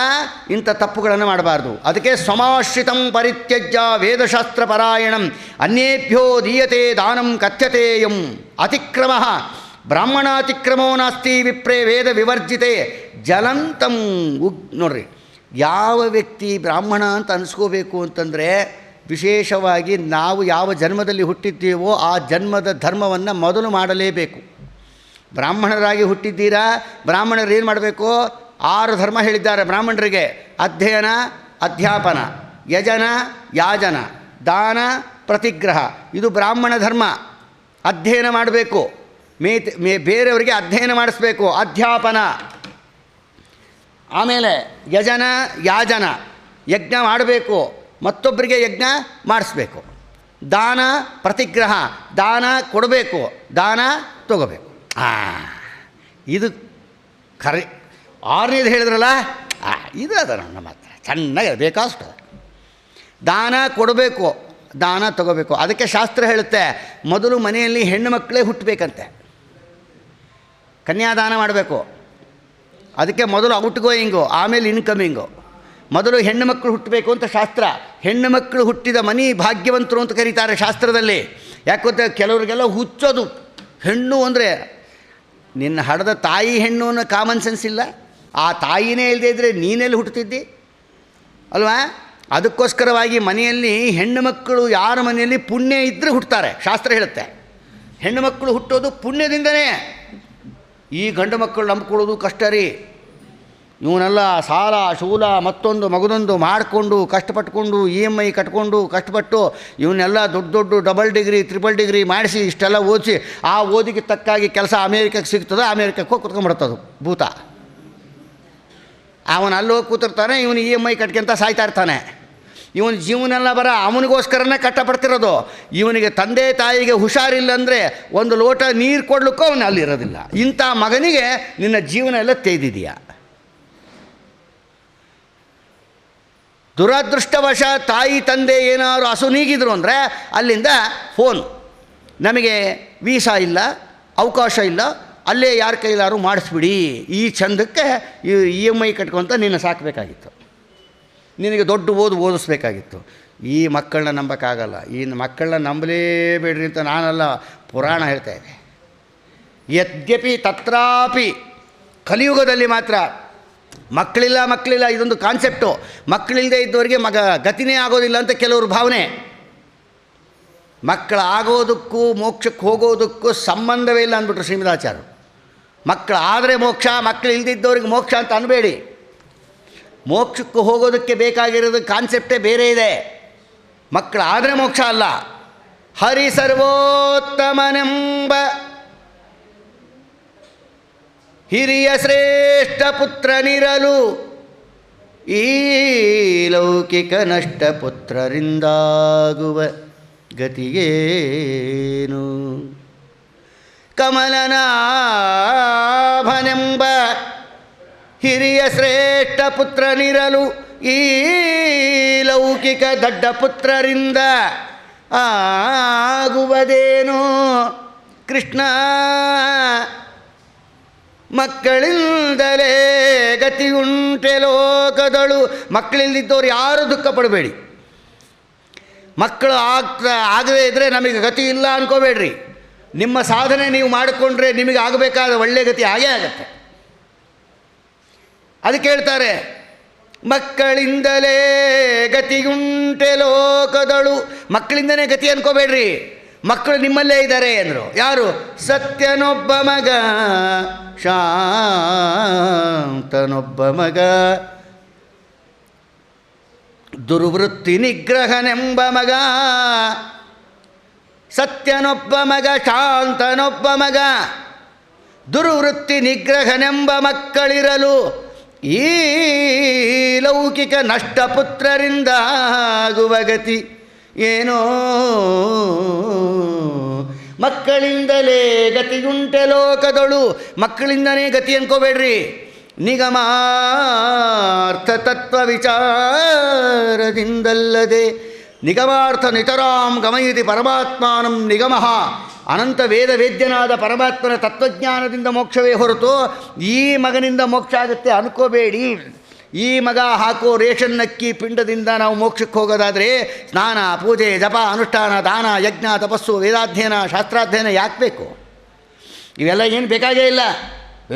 Speaker 1: ಇಂಥ ತಪ್ಪುಗಳನ್ನು ಮಾಡಬಾರ್ದು. ಅದಕ್ಕೆ ಸಮಾಶ್ರಿತಂ ಪರಿತ್ಯಜ್ಯ ವೇದಶಾಸ್ತ್ರ ಪರಾಯಣಂ ಅನ್ಯೇಭ್ಯೋ ದೀಯತೆ ದಾನಂ ಕಥ್ಯತೆ ಎಂ ಅತಿಕ್ರಮ. ಬ್ರಾಹ್ಮಣಾತಿಕ್ರಮೋ ನಾಸ್ತಿ ವಿಪ್ರೇ ವೇದ ವಿವರ್ಜಿತೆ ಜಲಂತಂ ಉಗ್ ನೋಡ್ರಿ, ಯಾವ ವ್ಯಕ್ತಿ ಬ್ರಾಹ್ಮಣ ಅಂತ ಅನಿಸ್ಕೋಬೇಕು ಅಂತಂದರೆ ವಿಶೇಷವಾಗಿ ನಾವು ಯಾವ ಜನ್ಮದಲ್ಲಿ ಹುಟ್ಟಿದ್ದೀವೋ ಆ ಜನ್ಮದ ಧರ್ಮವನ್ನು ಮೊದಲು ಮಾಡಲೇಬೇಕು. ಬ್ರಾಹ್ಮಣರಾಗಿ ಹುಟ್ಟಿದ್ದೀರಾ, ಬ್ರಾಹ್ಮಣರು ಏನು ಮಾಡಬೇಕು? ಆರು ಧರ್ಮ ಹೇಳಿದ್ದಾರೆ ಬ್ರಾಹ್ಮಣರಿಗೆ. ಅಧ್ಯಯನ, ಅಧ್ಯಾಪನ, ಯಜನ, ಯಾಜನ, ದಾನ, ಪ್ರತಿಗ್ರಹ. ಇದು ಬ್ರಾಹ್ಮಣ ಧರ್ಮ. ಅಧ್ಯಯನ ಮಾಡಬೇಕು. ಮೇ ಮೇ, ಬೇರೆಯವರಿಗೆ ಅಧ್ಯಯನ ಮಾಡಿಸ್ಬೇಕು. ಅಧ್ಯಾಪನ. ಆಮೇಲೆ ಯಜನ, ಯಾಜನ. ಯಜ್ಞ ಮಾಡಬೇಕು. ಮತ್ತೊಬ್ಬರಿಗೆ ಯಜ್ಞ ಮಾಡಿಸ್ಬೇಕು. ದಾನ, ಪ್ರತಿಗ್ರಹ. ದಾನ ಕೊಡಬೇಕು. ದಾನ ತಗೋಬೇಕು. ಇದು ಖರೆ ಆರನೇದು ಹೇಳಿದ್ರಲ್ಲ? ಇದು ಅದ ನಮ್ಮ ಹತ್ರ ಚೆನ್ನಾಗಿ ಬೇಕಾಷ್ಟು ದಾನ ಕೊಡಬೇಕು, ದಾನ ತಗೋಬೇಕು. ಅದಕ್ಕೆ ಶಾಸ್ತ್ರ ಹೇಳುತ್ತೆ, ಮೊದಲು ಮನೆಯಲ್ಲಿ ಹೆಣ್ಣು ಮಕ್ಕಳೇ ಹುಟ್ಟಬೇಕಂತೆ. ಕನ್ಯಾದಾನ ಮಾಡಬೇಕು. ಅದಕ್ಕೆ ಮೊದಲು ಔಟ್ ಗೋಯಿಂಗು ಆಮೇಲೆ ಇನ್ಕಮಿಂಗು ಮೊದಲು ಹೆಣ್ಣು ಮಕ್ಕಳು ಹುಟ್ಟಬೇಕು ಅಂತ ಶಾಸ್ತ್ರ. ಹೆಣ್ಣು ಮಕ್ಕಳು ಹುಟ್ಟಿದ ಮನಿ ಭಾಗ್ಯವಂತರು ಅಂತ ಕರೀತಾರೆ ಶಾಸ್ತ್ರದಲ್ಲಿ. ಯಾಕೊತ್ತೆ ಕೆಲವರಿಗೆಲ್ಲ ಹುಚ್ಚೋದು. ಹೆಣ್ಣು ಅಂದರೆ ನಿನ್ನ ಹಡದ ತಾಯಿ ಹೆಣ್ಣು ಅನ್ನೋ ಕಾಮನ್ ಸೆನ್ಸ್ ಇಲ್ಲ. ಆ ತಾಯಿನೇ ಇಲ್ಲದೆ ಇದ್ದರೆ ನೀನೆಲ್ಲಿ ಹುಟ್ಟುತ್ತಿದ್ದಿ? ಅಲ್ವಾ? ಅದಕ್ಕೋಸ್ಕರವಾಗಿ ಮನೆಯಲ್ಲಿ ಹೆಣ್ಣು ಮಕ್ಕಳು ಯಾರ ಮನೆಯಲ್ಲಿ ಪುಣ್ಯ ಇದ್ದರೆ ಹುಟ್ಟುತ್ತಾರೆ ಶಾಸ್ತ್ರ ಹೇಳುತ್ತೆ. ಹೆಣ್ಣು ಮಕ್ಕಳು ಹುಟ್ಟೋದು ಪುಣ್ಯದಿಂದನೇ. ಈ ಗಂಡು ಮಕ್ಕಳು ನಂಬ್ಕೊಳ್ಳೋದು ಕಷ್ಟ ರೀ. ಇವನ್ನೆಲ್ಲ ಸಾಲ, ಶೂಲ, ಮತ್ತೊಂದು ಮಗದೊಂದು ಮಾಡಿಕೊಂಡು, ಕಷ್ಟಪಟ್ಕೊಂಡು ಇ ಎಂ ಐ ಕಟ್ಕೊಂಡು, ಕಷ್ಟಪಟ್ಟು ಇವನ್ನೆಲ್ಲ ದೊಡ್ಡ ದೊಡ್ಡ ಡಬಲ್ ಡಿಗ್ರಿ ತ್ರಿಬಲ್ ಡಿಗ್ರಿ ಮಾಡಿಸಿ, ಇಷ್ಟೆಲ್ಲ ಓದಿಸಿ, ಆ ಓದಿಗೆ ತಕ್ಕಾಗಿ ಕೆಲಸ ಅಮೇರಿಕಕ್ಕೆ ಸಿಗ್ತದೆ, ಅಮೇರಿಕಕ್ಕೆ ಹೋಗಿ ಕುತ್ಕೊಂಡ್ಬಿಡ್ತದು ಭೂತ. ಅವನು ಅಲ್ಲಿ ಕೂತಿರ್ತಾನೆ, ಇವನು ಇ ಎಂ ಐ ಕಟ್ಕೊಂತ ಸಾಯ್ತಾ ಇರ್ತಾನೆ. ಇವನ ಜೀವನೆಲ್ಲ ಬರ ಅವನಿಗೋಸ್ಕರನೇ ಕಷ್ಟಪಡ್ತಿರೋದು. ಇವನಿಗೆ ತಂದೆ ತಾಯಿಗೆ ಹುಷಾರಿಲ್ಲ ಅಂದರೆ ಒಂದು ಲೋಟ ನೀರು ಕೊಡ್ಲಿಕ್ಕೂ ಅವನು ಅಲ್ಲಿರೋದಿಲ್ಲ. ಇಂಥ ಮಗನಿಗೆ ನಿನ್ನ ಜೀವನ ಎಲ್ಲ ತೆಗೆದಿದೆಯಾ? ದುರದೃಷ್ಟವಶ ತಾಯಿ ತಂದೆ ಏನಾದ್ರು ಅಸುನೀಗಿದ್ರು ಅಂದರೆ ಅಲ್ಲಿಂದ ಫೋನ್ ನಮಗೆ ವೀಸಾ ಇಲ್ಲ, ಅವಕಾಶ ಇಲ್ಲ ಅಲ್ಲೇ ಯಾರ ಕೈಲಾರು ಮಾಡಿಸ್ಬಿಡಿ. ಈ ಚಂದಕ್ಕೆ ಇ ಎಂ ಐ ಕಟ್ಕೊಂತ ನಿನ್ನ ಸಾಕಬೇಕಾಗಿತ್ತು. ನಿನಗೆ ದೊಡ್ಡ ಓದು ಓದಿಸ್ಬೇಕಾಗಿತ್ತು. ಈ ಮಕ್ಕಳನ್ನ ನಂಬಕ್ಕಾಗಲ್ಲ. ಈ ಮಕ್ಕಳನ್ನ ನಂಬಲೇಬೇಡ್ರಿ ಅಂತ ನಾನೆಲ್ಲ, ಪುರಾಣ ಹೇಳ್ತಾ ಇದ್ದೆ. ಯದ್ಯಪಿ ತತ್ರಾಪಿ, ಕಲಿಯುಗದಲ್ಲಿ ಮಾತ್ರ. ಮಕ್ಕಳಿಲ್ಲ ಮಕ್ಕಳಿಲ್ಲ, ಇದೊಂದು ಕಾನ್ಸೆಪ್ಟು. ಮಕ್ಕಳಿಲ್ಲದೆ ಇದ್ದವರಿಗೆ ಮಗ ಗತಿನೇ ಆಗೋದಿಲ್ಲ ಅಂತ ಕೆಲವರು ಭಾವನೆ. ಮಕ್ಕಳು ಆಗೋದಕ್ಕೂ ಮೋಕ್ಷಕ್ಕೆ ಹೋಗೋದಕ್ಕೂ ಸಂಬಂಧವೇ ಇಲ್ಲ ಅಂದ್ಬಿಟ್ರು ಶ್ರೀಮದಾಚಾರ್ಯರು ಮಕ್ಕಳು ಆದರೆ ಮೋಕ್ಷ ಮಕ್ಕಳು ಇಲ್ದಿದ್ದವ್ರಿಗೆ ಮೋಕ್ಷ ಅಂತ ಅನ್ಬೇಡಿ. ಮೋಕ್ಷಕ್ಕೆ ಹೋಗೋದಕ್ಕೆ ಬೇಕಾಗಿರೋದು ಕಾನ್ಸೆಪ್ಟೇ ಬೇರೆ ಇದೆ. ಮಕ್ಕಳು ಆದರೆ ಮೋಕ್ಷ ಅಲ್ಲ. ಹರಿ ಸರ್ವೋತ್ತಮನೆಂಬ ಹಿರಿಯ ಶ್ರೇಷ್ಠ ಪುತ್ರನಿರಲು ಈ ಲೌಕಿಕ ನಷ್ಟ ಪುತ್ರರಿಂದಾಗುವ ಗತಿಗೇನು? ಕಮಲನಾಭನೆಂಬ ಹಿರಿಯ ಶ್ರೇಷ್ಠ ಪುತ್ರನಿರಲು ಈ ಲೌಕಿಕ ದಡ್ಡ ಪುತ್ರರಿಂದ ಆಗುವುದೇನು? ಕೃಷ್ಣ ಮಕ್ಕಳಿಂದಲೇ ಗತಿಯುಂಟೆ ಲೋಕದಳು. ಮಕ್ಕಳಿಲ್ಲದಿದ್ದವ್ರು ಯಾರೂ ದುಃಖ ಪಡಬೇಡಿ. ಮಕ್ಕಳು ಆಗ್ತಾ, ಆಗದೇ ಇದ್ದರೆ ನಮಗೆ ಗತಿ ಇಲ್ಲ ಅನ್ಕೋಬೇಡ್ರಿ. ನಿಮ್ಮ ಸಾಧನೆ ನೀವು ಮಾಡಿಕೊಂಡ್ರೆ ನಿಮಗೆ ಆಗಬೇಕಾದ ಒಳ್ಳೆಯ ಗತಿ ಹಾಗೇ ಆಗತ್ತೆ. ಅದಕ್ಕೆ ಹೇಳ್ತಾರೆ, ಮಕ್ಕಳಿಂದಲೇ ಗತಿಯುಂಟೆ ಲೋಕದಳು. ಮಕ್ಕಳಿಂದನೇ ಗತಿ ಅನ್ಕೋಬೇಡ್ರಿ. ಮಕ್ಕಳು ನಿಮ್ಮಲ್ಲೇ ಇದ್ದಾರೆ ಅಂದರು. ಯಾರು? ಸತ್ಯನೊಬ್ಬ ಮಗ. ಶಾಂತನೊಬ್ಬ ಮಗ. ದುರ್ವೃತ್ತಿ ನಿಗ್ರಹನೆಂಬ ಮಗ. ಸತ್ಯನೊಬ್ಬ ಮಗ, ಶಾಂತನೊಬ್ಬ ಮಗ, ದುರ್ವೃತ್ತಿ ನಿಗ್ರಹನೆಂಬ ಮಕ್ಕಳಿರಲು ಈ ಲೌಕಿಕ ನಷ್ಟಪುತ್ರರಿಂದ ಆಗುವ ಗತಿ ಏನೋ. ಮಕ್ಕಳಿಂದಲೇ ಗತಿಯುಂಟೆ ಲೋಕದಳು. ಮಕ್ಕಳಿಂದನೇ ಗತಿ ಅನ್ಕೋಬೇಡ್ರಿ. ನಿಗಮಾರ್ಥ ತತ್ವ ವಿಚಾರದಿಂದಲ್ಲದೆ ನಿಗಮಾರ್ಥ ನಿತರಾಂ ಗಮಯತಿ ಪರಮಾತ್ಮಾನಂ ನಿಗಮಃ ಅನಂತ ವೇದ ವೇದ್ಯನಾದ ಪರಮಾತ್ಮನ ತತ್ವಜ್ಞಾನದಿಂದ ಮೋಕ್ಷವೇ ಹೊರತು ಈ ಮಗನಿಂದ ಮೋಕ್ಷ ಆಗುತ್ತೆ ಅನ್ಕೋಬೇಡಿ. ಈ ಮಗ ಹಾಕೋ ರೇಷನ್ ಅಕ್ಕಿ ಪಿಂಡದಿಂದ ನಾವು ಮೋಕ್ಷಕ್ಕೆ ಹೋಗೋದಾದರೆ ಸ್ನಾನ, ಪೂಜೆ, ಜಪ, ಅನುಷ್ಠಾನ, ದಾನ, ಯಜ್ಞ, ತಪಸ್ಸು, ವೇದಾಧ್ಯಯನ, ಶಾಸ್ತ್ರಾಧ್ಯಯನ ಯಾಕೆ ಬೇಕು? ಇವೆಲ್ಲ ಏನು ಬೇಕಾಗೇ ಇಲ್ಲ.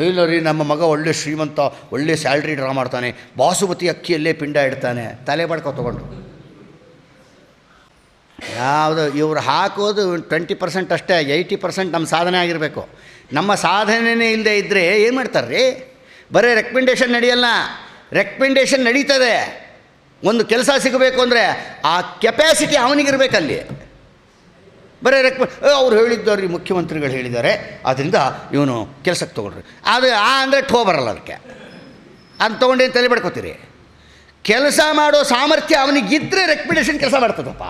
Speaker 1: ಇಲ್ಲ ರೀ, ನಮ್ಮ ಮಗ ಒಳ್ಳೆ ಶ್ರೀಮಂತ, ಒಳ್ಳೆ ಸ್ಯಾಲ್ರಿ ಡ್ರಾ ಮಾಡ್ತಾನೆ. ಬಾಸುಮತಿ ಅಕ್ಕಿಯಲ್ಲೇ ಪಿಂಡ ಇಡ್ತಾನೆ. ತಲೆ ಬಡ್ಕೊ ತೊಗೊಂಡು. ಯಾವುದು, ಇವ್ರು ಹಾಕೋದು ಟ್ವೆಂಟಿ ಪರ್ಸೆಂಟ್ ಅಷ್ಟೇ ಏಯ್ಟಿ ಪರ್ಸೆಂಟ್ ನಮ್ಮ ಸಾಧನೆ ಆಗಿರಬೇಕು. ನಮ್ಮ ಸಾಧನೆಯೇ ಇಲ್ಲದೆ ಇದ್ದರೆ ಏನು ಮಾಡ್ತಾರೆ ರೀ? ಬರೀ ರೆಕಮೆಂಡೇಷನ್ ನಡೆಯಲ್ಲ. ರೆಕಮೆಂಡೇಷನ್ ನಡೀತದೆ. ಒಂದು ಕೆಲಸ ಸಿಗಬೇಕು ಅಂದರೆ ಆ ಕೆಪ್ಯಾಸಿಟಿ ಅವನಿಗಿರಬೇಕಲ್ಲಿ. ಬರೀ ರೆಕ್ ಅವ್ರು ಹೇಳಿದ್ದವ್ರು ರೀ ಮುಖ್ಯಮಂತ್ರಿಗಳು ಹೇಳಿದ್ದಾರೆ. ಆದ್ದರಿಂದ ಇವನು ಕೆಲಸಕ್ಕೆ ತೊಗೊಳ್ರಿ. ಅದು ಆ ಅಂದರೆ ಠೋ ಬರಲ್ಲ ಅದಕ್ಕೆ. ಅದು ತೊಗೊಂಡೇನು ತಲೆ ಬಡ್ಕೋತೀರಿ ಕೆಲಸ ಮಾಡೋ ಸಾಮರ್ಥ್ಯ ಅವನಿಗಿದ್ದರೆ ರೆಕಮೆಂಡೇಷನ್ ಕೆಲಸ ಮಾಡ್ತದಪ್ಪ.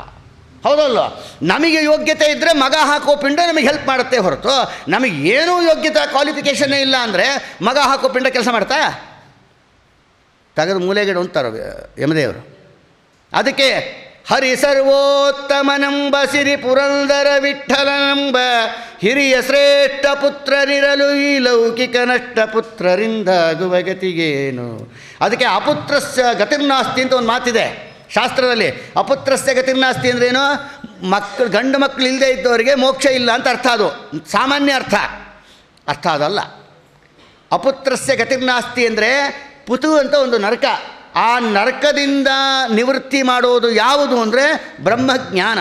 Speaker 1: ಹೌದಲ್ವ? ನಮಗೆ ಯೋಗ್ಯತೆ ಇದ್ದರೆ ಮಗ ಹಾಕೋ ಪಿಂಡ ನಮಗೆ ಹೆಲ್ಪ್ ಮಾಡುತ್ತೆ ಹೊರತು, ನಮಗೆ ಏನೂ ಯೋಗ್ಯತೆ ಕ್ವಾಲಿಫಿಕೇಷನ್ನೇ ಇಲ್ಲ ಅಂದರೆ ಮಗ ಹಾಕೋ ಪಿಂಡ ಕೆಲಸ ಮಾಡ್ತಾ? ತೆಗೆದು ಮೂಲೆಗಿಡ ಅಂತಾರೆ ಯಮದೇವರು? ಅದಕ್ಕೆ, ಹರಿ ಸರ್ವೋತ್ತಮನೆಂಬ ಸಿರಿ ಪುರಂದರ ವಿಠಲನೆಂಬ ಹಿರಿಯ ಶ್ರೇಷ್ಠ ಪುತ್ರರಿರಲು ಈ ಲೌಕಿಕ ನಷ್ಟ ಪುತ್ರರಿಂದ ಗತಿಗೇನು? ಅದಕ್ಕೆ ಅಪುತ್ರಸ್ಯ ಗತಿರ್ನಾಸ್ತಿ ಅಂತ ಒಂದು ಮಾತಿದೆ. ಶಾಸ್ತ್ರದಲ್ಲಿ ಅಪುತ್ರಸ್ಯ ಗತಿರ್ನಾಸ್ತಿ ಅಂದ್ರೇನು? ಮಕ್ಕಳು ಗಂಡು ಮಕ್ಕಳು ಇಲ್ಲದೆ ಇದ್ದವರಿಗೆ ಮೋಕ್ಷ ಇಲ್ಲ ಅಂತ ಅರ್ಥ ಅದು. ಸಾಮಾನ್ಯ ಅರ್ಥ. ಅರ್ಥ ಅದಲ್ಲ. ಅಪುತ್ರಸ್ಯ ಗತಿರ್ನಾಸ್ತಿ ಅಂದರೆ ಪುತು ಅಂತ ಒಂದು ನರಕ. ಆ ನರಕದಿಂದ ನಿವೃತ್ತಿ ಮಾಡೋದು ಯಾವುದು ಅಂದರೆ ಬ್ರಹ್ಮಜ್ಞಾನ.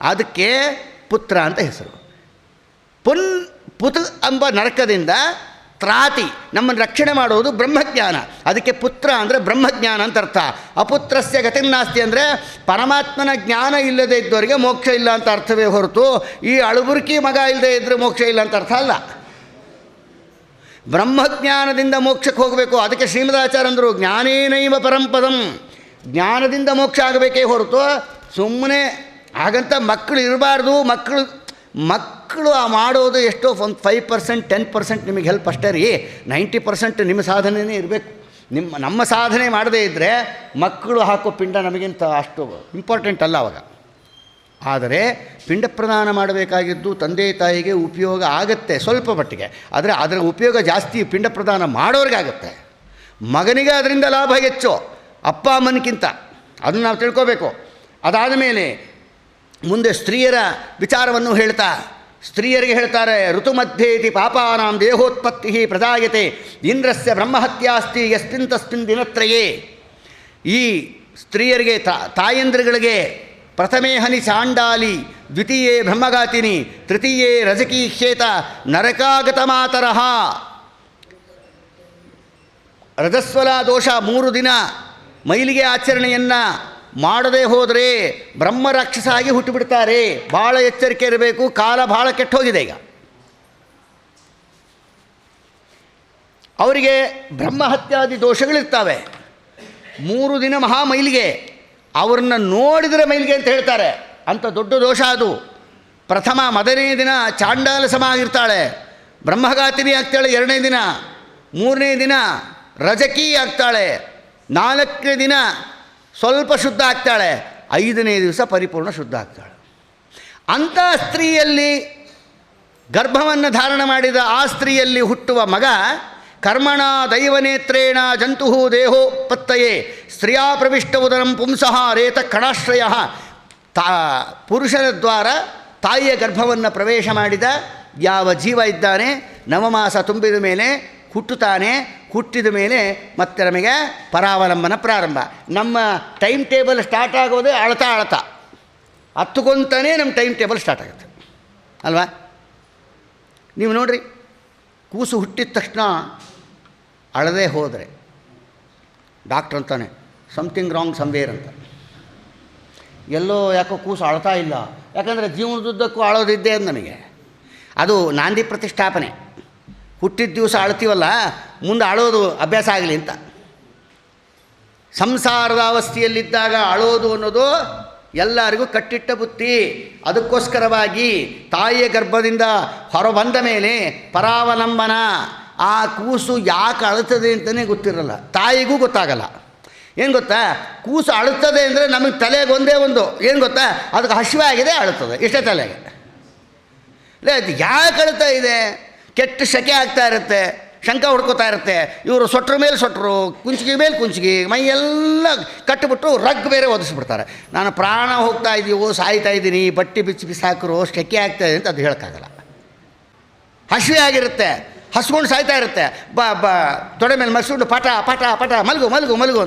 Speaker 1: ಅದಕ್ಕೆ ಪುತ್ರ ಅಂತ ಹೆಸರು. ಪುನ್ ಪುತು ಎಂಬ ನರಕದಿಂದ ತ್ರಾತಿ, ನಮ್ಮನ್ನು ರಕ್ಷಣೆ ಮಾಡುವುದು ಬ್ರಹ್ಮಜ್ಞಾನ. ಅದಕ್ಕೆ ಪುತ್ರ ಅಂದರೆ ಬ್ರಹ್ಮಜ್ಞಾನ ಅಂತ ಅರ್ಥ. ಅಪುತ್ರಸ್ಯ ಗತಿರ್ನಾಸ್ತಿ ಅಂದರೆ ಪರಮಾತ್ಮನ ಜ್ಞಾನ ಇಲ್ಲದೆ ಇದ್ದವರಿಗೆ ಮೋಕ್ಷ ಇಲ್ಲ ಅಂತ ಅರ್ಥವೇ ಹೊರತು ಈ ಅಳುಬುರ್ಕಿ ಮಗ ಇಲ್ಲದೆ ಇದ್ದರೆ ಮೋಕ್ಷ ಇಲ್ಲ ಅಂತ ಅರ್ಥ ಅಲ್ಲ. ಬ್ರಹ್ಮಜ್ಞಾನದಿಂದ ಮೋಕ್ಷಕ್ಕೆ ಹೋಗಬೇಕು. ಅದಕ್ಕೆ ಶ್ರೀಮದಾಚಾರ್ಯ ಅಂದರು ಜ್ಞಾನೇನೈವ ಪರಂಪದಂ ಜ್ಞಾನದಿಂದ ಮೋಕ್ಷ ಆಗಬೇಕೇ ಹೊರತು ಸುಮ್ಮನೆ ಹಾಗಂತ ಮಕ್ಕಳು ಇರಬಾರ್ದು. ಮಕ್ಕಳು ಮಕ್ಕಳು ಆ ಮಾಡೋದು ಎಷ್ಟೋ ಒಂದು ಫೈವ್ ಪರ್ಸೆಂಟ್ ಟೆನ್ ಪರ್ಸೆಂಟ್ ನಿಮಗೆ ಹೆಲ್ಪ್ ಅಷ್ಟೇ ರೀ. ನೈಂಟಿ ಪರ್ಸೆಂಟ್ ನಿಮ್ಮ ಸಾಧನೆಯೇ ಇರಬೇಕು. ನಿಮ್ಮ, ನಮ್ಮ ಸಾಧನೆ ಮಾಡದೇ ಇದ್ದರೆ ಮಕ್ಕಳು ಹಾಕೋ ಪಿಂಡ ನಮಗಿಂತ ಅಷ್ಟು ಇಂಪಾರ್ಟೆಂಟ್ ಅಲ್ಲ ಅವಾಗ. ಆದರೆ ಪಿಂಡ ಪ್ರದಾನ ಮಾಡಬೇಕಾಗಿದ್ದು ತಂದೆ ತಾಯಿಗೆ ಉಪಯೋಗ ಆಗುತ್ತೆ ಸ್ವಲ್ಪ ಮಟ್ಟಿಗೆ. ಆದರೆ ಅದರ ಉಪಯೋಗ ಜಾಸ್ತಿ ಪಿಂಡ ಪ್ರದಾನ ಮಾಡೋರಿಗಾಗುತ್ತೆ. ಮಗನಿಗೆ ಅದರಿಂದ ಲಾಭ ಹೆಚ್ಚು, ಅಪ್ಪ ಅಮ್ಮನಿಗಿಂತ. ಅದನ್ನು ನಾವು ತಿಳ್ಕೋಬೇಕು. ಅದಾದ ಮೇಲೆ ಮುಂದೆ ಸ್ತ್ರೀಯರ ವಿಚಾರವನ್ನು ಹೇಳ್ತಾ, ಸ್ತ್ರೀಯರಿಗೆ ಹೇಳ್ತಾರೆ, ಋತುಮಧ್ಯೇತಿ ಪಾಪಾನಾಂ ದೇಹೋತ್ಪತ್ತಿ ಪ್ರಜಾಯತೆ, ಇಂದ್ರಸ್ಯ ಬ್ರಹ್ಮಹತ್ಯಾಸ್ತಿ ಯಸ್ಮಿನ್ ತಸ್ಮಿನ್ ದಿನತ್ರಯೇ. ಈ ಸ್ತ್ರೀಯರಿಗೆ ತಾಯಂದ್ರಗಳಿಗೆ ಪ್ರಥಮೇ ಹನಿ ಚಾಂಡಾಲಿ, ದ್ವಿತೀಯೇ ಬ್ರಹ್ಮಗಾತಿನಿ, ತೃತೀಯೇ ರಜಕೀ ಶ್ವೇತ ನರಕಾಗತ ಮಾತರಹ ರಜಸ್ವಲ ದೋಷ ಮೂರು ದಿನ ಮೈಲಿಗೆ ಆಚರಣೆಯನ್ನು ಮಾಡದೇ ಹೋದರೆ ಬ್ರಹ್ಮ ರಾಕ್ಷಸ ಆಗಿ ಹುಟ್ಟುಬಿಡ್ತಾರೆ. ಭಾಳ ಎಚ್ಚರಿಕೆ ಇರಬೇಕು, ಕಾಲ ಭಾಳ ಕೆಟ್ಟೋಗಿದೆ ಈಗ. ಅವರಿಗೆ ಬ್ರಹ್ಮಹತ್ಯಾದಿ ದೋಷಗಳಿರ್ತವೆ. ಮೂರು ದಿನ ಮಹಾ ಮೈಲಿಗೆ ಅವ್ರನ್ನ ನೋಡಿದರೆ ಮೈಲಿಗೆ ಅಂತ ಹೇಳ್ತಾರೆ. ಅಂಥ ದೊಡ್ಡ ದೋಷ ಅದು. ಪ್ರಥಮ ಮೊದಲನೇ ದಿನ ಚಾಂಡಾಲ ಸಮ ಆಗಿರ್ತಾಳೆ. ಬ್ರಹ್ಮಘಾತಿನಿ ಆಗ್ತಾಳೆ ಎರಡನೇ ದಿನ. ಮೂರನೇ ದಿನ ರಜಕೀ ಆಗ್ತಾಳೆ. ನಾಲ್ಕನೇ ದಿನ ಸ್ವಲ್ಪ ಶುದ್ಧ ಆಗ್ತಾಳೆ, ಐದನೇ ದಿವಸ ಪರಿಪೂರ್ಣ ಶುದ್ಧ ಆಗ್ತಾಳೆ. ಅಂಥ ಸ್ತ್ರೀಯಲ್ಲಿ ಗರ್ಭವನ್ನು ಧಾರಣ ಮಾಡಿದ ಆ ಸ್ತ್ರೀಯಲ್ಲಿ ಹುಟ್ಟುವ ಮಗ, ಕರ್ಮಣ ದೈವನೇತ್ರೇಣ ಜಂತು ದೇಹೋಪತ್ತಯೇ ಸ್ತ್ರೀಯಾ ಪ್ರವಿಷ್ಟ ಉದರಂ ಪುಂಸಃ ರೇತ ಕಣಾಶ್ರಯ. ತಾ, ಪುರುಷನ ದ್ವಾರ ತಾಯಿಯ ಗರ್ಭವನ್ನು ಪ್ರವೇಶ ಮಾಡಿದ, ಯಾವ ಜೀವ ಇದ್ದಾನೆ, ನವಮಾಸ ತುಂಬಿದ ಮೇಲೆ ಹುಟ್ಟುತ್ತಾನೆ, ಹುಟ್ಟಿದ ಮೇಲೆ ಮತ್ತೆ ನಮಗೆ ಪರಾವಲಂಬನ ಪ್ರಾರಂಭ. ನಮ್ಮ ಟೈಮ್ ಟೇಬಲ್ ಸ್ಟಾರ್ಟ್ ಆಗೋದು ಅಳ್ತಾ ಅಳ್ತಾ. ಹತ್ತುಕೊಂತಾನೆ ನಮ್ಮ ಟೈಮ್ ಟೇಬಲ್ ಸ್ಟಾರ್ಟ್ ಆಗುತ್ತೆ. ಅಲ್ವಾ? ನೀವು ನೋಡಿರಿ, ಕೂಸು ಹುಟ್ಟಿದ ತಕ್ಷಣ ಅಳದೇ ಹೋದರೆ ಡಾಕ್ಟ್ರ್ ಅಂತಾನೆ ಸಮಥಿಂಗ್ ರಾಂಗ್ ಸಂವೇರ್ ಅಂತ. ಎಲ್ಲೋ ಯಾಕೋ ಕೂಸು ಅಳ್ತಾ ಇಲ್ಲ. ಯಾಕಂದರೆ ಜೀವನದುದ್ದಕ್ಕೂ ಅಳೋದಿದ್ದೇ ನಮಗೆ. ಅದು ನಾಂದಿ ಪ್ರತಿಷ್ಠಾಪನೆ. ಹುಟ್ಟಿದ ದಿವಸ ಅಳ್ತೀವಲ್ಲ ಮುಂದೆ ಅಳೋದು ಅಭ್ಯಾಸ ಆಗಲಿ ಅಂತ. ಸಂಸಾರದ ಅವಸ್ಥೆಯಲ್ಲಿದ್ದಾಗ ಅಳೋದು ಅನ್ನೋದು ಎಲ್ಲರಿಗೂ ಕಟ್ಟಿಟ್ಟ ಬುತ್ತಿ ಅದಕ್ಕೋಸ್ಕರವಾಗಿ ತಾಯಿಯ ಗರ್ಭದಿಂದ ಹೊರಬಂದ ಮೇಲೆ ಪರಾವಲಂಬನ, ಆ ಕೂಸು ಯಾಕೆ ಅಳುತ್ತದೆ ಅಂತಲೇ ಗೊತ್ತಿರಲ್ಲ. ತಾಯಿಗೂ ಗೊತ್ತಾಗಲ್ಲ. ಏನು ಗೊತ್ತಾ? ಕೂಸು ಅಳುತ್ತದೆ ಅಂದರೆ ನಮಗೆ ತಲೆಗೆ ಒಂದೇ ಒಂದು. ಏನು ಗೊತ್ತಾ? ಅದಕ್ಕೆ ಹಸಿವೆ ಆಗಿದೆ ಅಳುತ್ತದೆ. ಇಷ್ಟೇ ತಲೆಗೆ. ಅದು ಯಾಕೆ ಅಳುತ್ತಾ ಇದೆ? ಕೆಟ್ಟ ಸೆಕೆ ಆಗ್ತಾ ಇರುತ್ತೆ, ಶಂಕ ಹುಡ್ಕೋತಾ ಇರುತ್ತೆ. ಇವರು ಸೊಟ್ರ ಮೇಲೆ ಸೊಟ್ಟರು ಕುಂಚಿಗೆ ಮೇಲೆ ಕುಂಚಿಗೆ ಮೈ ಎಲ್ಲ ಕಟ್ಟಿಬಿಟ್ಟು ರಗ್ ಬೇರೆ ಒದಿಸ್ಬಿಡ್ತಾರೆ. ನಾನು ಪ್ರಾಣ ಹೋಗ್ತಾ ಇದೀವೋ, ಸಾಯ್ತಾ ಇದ್ದೀನಿ ಬಟ್ಟೆ ಬಿಚ್ಚಿ ಬಿಸಾಕರು ಸೆಕೆ ಆಗ್ತಾ ಇದೆ ಅಂತ ಅದು ಹೇಳೋಕ್ಕಾಗಲ್ಲ. ಹಸಿವೆ ಆಗಿರುತ್ತೆ, ಹಸ್ಕೊಂಡು ಸಾಯ್ತಾ ಇರುತ್ತೆ. ಬ ಬ, ತೊಡೆ ಮೇಲೆ ಮಸ್ಕೊಂಡು ಪಟ ಪಟ ಪಟ, ಮಲಗು ಮಲಗು ಮಲಗು.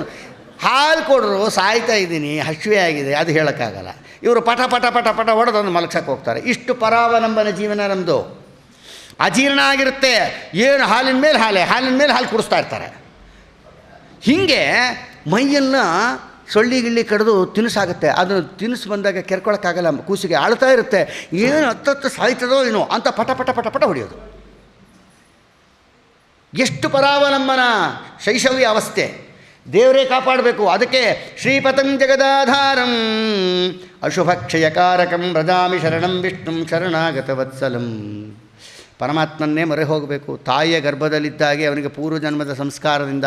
Speaker 1: ಹಾಲು ಕೊಡರು, ಸಾಯ್ತಾ ಇದ್ದೀನಿ ಹಸಿವೆ ಆಗಿದೆ, ಅದು ಹೇಳೋಕ್ಕಾಗಲ್ಲ. ಇವರು ಪಟ ಪಟ ಪಟ ಪಟ ಹೊಡೆದೊಂದು ಮಲಗ್ಸಕ್ಕೆ ಹೋಗ್ತಾರೆ. ಇಷ್ಟು ಪರಾವಲಂಬನ ಜೀವನ ನಮ್ಮದು ಅಜೀರ್ಣ ಆಗಿರುತ್ತೆ. ಏನು ಹಾಲಿನ ಮೇಲೆ ಹಾಲೆ, ಹಾಲಿನ ಮೇಲೆ ಹಾಲು ಕುಡಿಸ್ತಾ ಇರ್ತಾರೆ. ಹೀಗೆ ಮೈಯನ್ನು ಸೊಳ್ಳಿ ಗಿಳ್ಳಿ ಕಡಿದು ತಿನಿಸಾಗುತ್ತೆ. ಅದನ್ನು ತಿನಿಸು ಬಂದಾಗ ಕೆರ್ಕೊಳಕ್ಕಾಗಲ್ಲ, ಕೂಸಿಗೆ ಆಳ್ತಾ ಇರುತ್ತೆ. ಏನು ಹತ್ತತ್ತು ಸಾಯ್ತದೋ ಏನೋ ಅಂತ ಪಟ ಪಟ ಪಟ ಪಟ ಹೊಡೆಯೋದು. ಎಷ್ಟು ಪರಾವಲಂಬನ ಶೈಶವ್ಯ ಅವಸ್ಥೆ. ದೇವರೇ ಕಾಪಾಡಬೇಕು. ಅದಕ್ಕೆ ಶ್ರೀಪತಂ ಜಗದಾಧಾರಂ ಅಶುಭಕ್ಷಯಕಾರಕಂ ರಜಾಮಿ ಶರಣಂ ವಿಷ್ಣುಂ ಶರಣಾಗತ ವತ್ಸಲಂ ಪರಮಾತ್ಮನ್ನೇ ಮೊರೆ ಹೋಗಬೇಕು. ತಾಯಿಯ ಗರ್ಭದಲ್ಲಿದ್ದಾಗೆ ಅವನಿಗೆ ಪೂರ್ವ ಜನ್ಮದ ಸಂಸ್ಕಾರದಿಂದ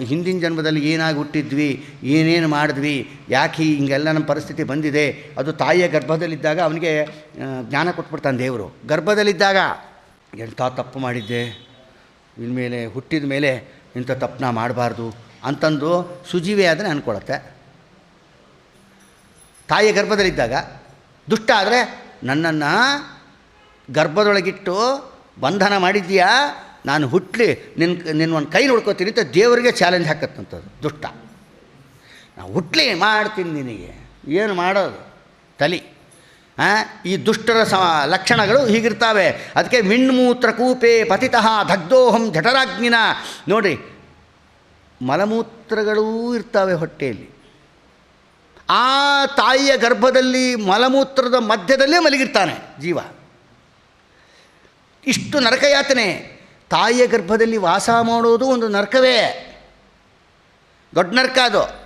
Speaker 1: ಹಿಂದಿನ ಜನ್ಮದಲ್ಲಿ ಏನಾಗಿ ಹುಟ್ಟಿದ್ವಿ, ಏನೇನು ಮಾಡಿದ್ವಿ, ಯಾಕೆ ಹಿಂಗೆಲ್ಲ ನಮ್ಮ ಪರಿಸ್ಥಿತಿ ಬಂದಿದೆ, ಅದು ತಾಯಿಯ ಗರ್ಭದಲ್ಲಿದ್ದಾಗ ಅವನಿಗೆ ಜ್ಞಾನ ಕೊಟ್ಬಿಡ್ತಾನೆ ದೇವರು. ಗರ್ಭದಲ್ಲಿದ್ದಾಗ, ಎಂಥ ತಪ್ಪು ಮಾಡಿದ್ದೆ, ಇನ್ಮೇಲೆ ಹುಟ್ಟಿದ ಮೇಲೆ ಇಂಥ ತಪ್ಪನ್ನ ಮಾಡಬಾರ್ದು ಅಂತಂದು ಸುಜೀವಿ ಆದರೆ ಅಂದ್ಕೊಳತ್ತೆ ತಾಯಿಯ ಗರ್ಭದಲ್ಲಿದ್ದಾಗ ದುಷ್ಟ ಆದರೆ ನನ್ನನ್ನು ಗರ್ಭದೊಳಗಿಟ್ಟು ಬಂಧನ ಮಾಡಿದ್ಯಾ ನಾನು ಹುಟ್ಟಲಿ ನಿನ್ನ ನಿನ್ನ ಒಂದು ಕೈ ನೋಡ್ಕೋತೀನಿ ಅಂತ ದೇವರಿಗೆ ಚಾಲೆಂಜ್ ಹಾಕತ್ತಂಥದ್ದು ದುಷ್ಟ. ನಾನು ಹುಟ್ಟಲಿ ಮಾಡ್ತೀನಿ ನಿನಗೆ. ಏನು ಮಾಡೋದು? ತಲಿ. ಈ ದುಷ್ಟರ ಸ ಲಕ್ಷಣಗಳು ಹೀಗಿರ್ತಾವೆ. ಅದಕ್ಕೆ ಮಿಣ್ಮೂತ್ರ ಕೂಪೆ ಪತಿತಃ ದಗ್ಧೋಹಂ ಜಠರಾಗ್ನಿನ ನೋಡಿರಿ ಮಲಮೂತ್ರಗಳೂ ಇರ್ತಾವೆ ಹೊಟ್ಟೆಯಲ್ಲಿ. ಆ ತಾಯಿಯ ಗರ್ಭದಲ್ಲಿ ಮಲಮೂತ್ರದ ಮಧ್ಯದಲ್ಲೇ ಮಲಗಿರ್ತಾನೆ ಜೀವ. ಇಷ್ಟು ನರಕಯಾತನೆ. ತಾಯಿಯ ಗರ್ಭದಲ್ಲಿ ವಾಸ ಮಾಡೋದು ಒಂದು ನರಕವೇ. ದೊಡ್ಡ ನರಕ ಅದು.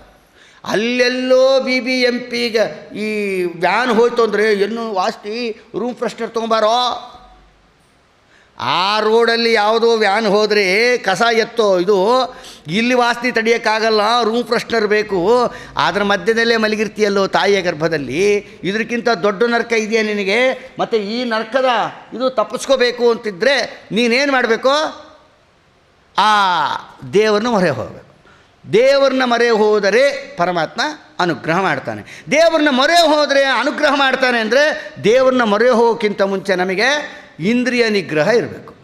Speaker 1: ಅಲ್ಲೆಲ್ಲೋ ಬಿ ಬಿ ಎಂ ಪಿಗೆ ಈ ವ್ಯಾನ್ ಹೋಯ್ತು ಅಂದರೆ ಏನು ವಾಸ್ತಿ ರೂಮ್ ಫ್ರೆಶ್ನರ್ ತೊಗೊಂಬಾರೋ? ಆ ರೋಡಲ್ಲಿ ಯಾವುದೋ ವ್ಯಾನ್ ಹೋದರೆ ಕಸ ಎತ್ತೋ ಇದು ಇಲ್ಲಿ ವಾಸನೆ ತಡೆಯೋಕ್ಕಾಗಲ್ಲ ರೂಮ್ ಫ್ರೆಶ್ನರ್ ಬೇಕು. ಅದರ ಮಧ್ಯದಲ್ಲೇ ಮಲಗಿರ್ತೀಯಲ್ಲೋ ತಾಯಿಯ ಗರ್ಭದಲ್ಲಿ. ಇದಕ್ಕಿಂತ ದೊಡ್ಡ ನರಕ ಇದೆಯಾ ನಿನಗೆ? ಮತ್ತು ಈ ನರಕದ ಇದು ತಪ್ಪಿಸ್ಕೋಬೇಕು ಅಂತಿದ್ದರೆ ನೀನೇನು ಮಾಡಬೇಕು? ಆ ದೇವರನ್ನ ಮೊರೆ ಹೋಗಬೇಕು. ದೇವರನ್ನ ಮೊರೆ ಹೋದರೆ ಪರಮಾತ್ಮ ಅನುಗ್ರಹ ಮಾಡ್ತಾನೆ. ದೇವರನ್ನ ಮೊರೆ ಹೋದರೆ ಅನುಗ್ರಹ ಮಾಡ್ತಾನೆ ಅಂದರೆ ದೇವರನ್ನ ಮೊರೆ ಹೋಗೋಕ್ಕಿಂತ ಮುಂಚೆ ನಮಗೆ ಇಂದ್ರಿಯ ನಿಗ್ರಹ ಇರಬೇಕು.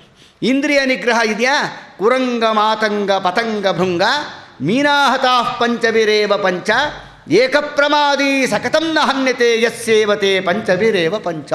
Speaker 1: ಇಂದ್ರಿಯ ನಿಗ್ರಹ ಇದೆಯಾ? ಕುರಂಗ, ಮಾತಂಗ, ಪತಂಗ, ಭೃಂಗ, ಮೀನಾಹತಾ ಪಂಚವಿರೇವ ಪಂಚ, ಏಕಪ್ರಮಾದಿ ಸಕತಂ ನ ಹನ್ಯತೆ ಯಸ್ಸೇವತೆ ಪಂಚವಿರೇವ ಪಂಚ.